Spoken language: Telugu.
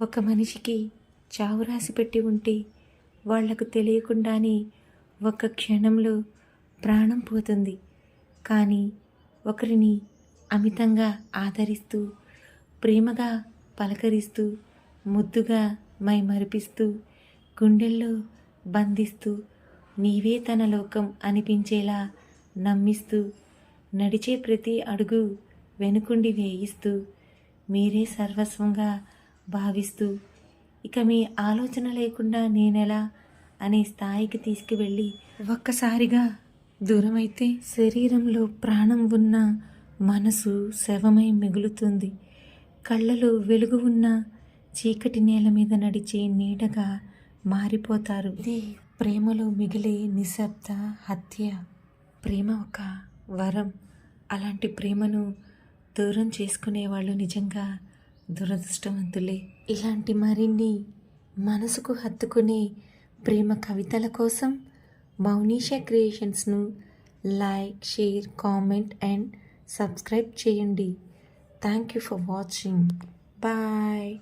ఒక మనిషికి చావు రాసి పెట్టి ఉంటే వాళ్ళకు తెలియకుండానే ఒక క్షణంలో ప్రాణం పోతుంది. కానీ ఒకరిని అమితంగా ఆదరిస్తూ ప్రేమగా పలకరిస్తూ ముద్దుగా మైమరిపిస్తూ గుండెల్లో బంధిస్తూ నీవే తన లోకం అనిపించేలా నమ్మిస్తూ నడిచే ప్రతి అడుగు వెనుకుండి వేయిస్తూ మీరే సర్వస్వంగా భావిస్తూ ఇక మీ ఆలోచన లేకుండా నేనెలా? అనే స్థాయికి తీసుకువెళ్ళి ఒక్కసారిగా దూరమైతే శరీరంలో ప్రాణం ఉన్న మనసు శవమై మిగులుతుంది. కళ్ళలో వెలుగు ఉన్న చీకటి నేల మీద నడిచే నీడగా మారిపోతారు. ఇది ప్రేమలో మిగిలే నిశ్శబ్ద హత్య ప్రేమ ఒక వరం. అలాంటి ప్రేమను దూరం చేసుకునే వాళ్ళు నిజంగా దురదృష్టవంతులే. ఇలాంటి మరిన్ని మనసుకు హత్తుకునే ప్రేమ కవితల కోసం Mounisha క్రియేషన్స్ను like share comment and subscribe చేయండి. Thank you for watching. Bye.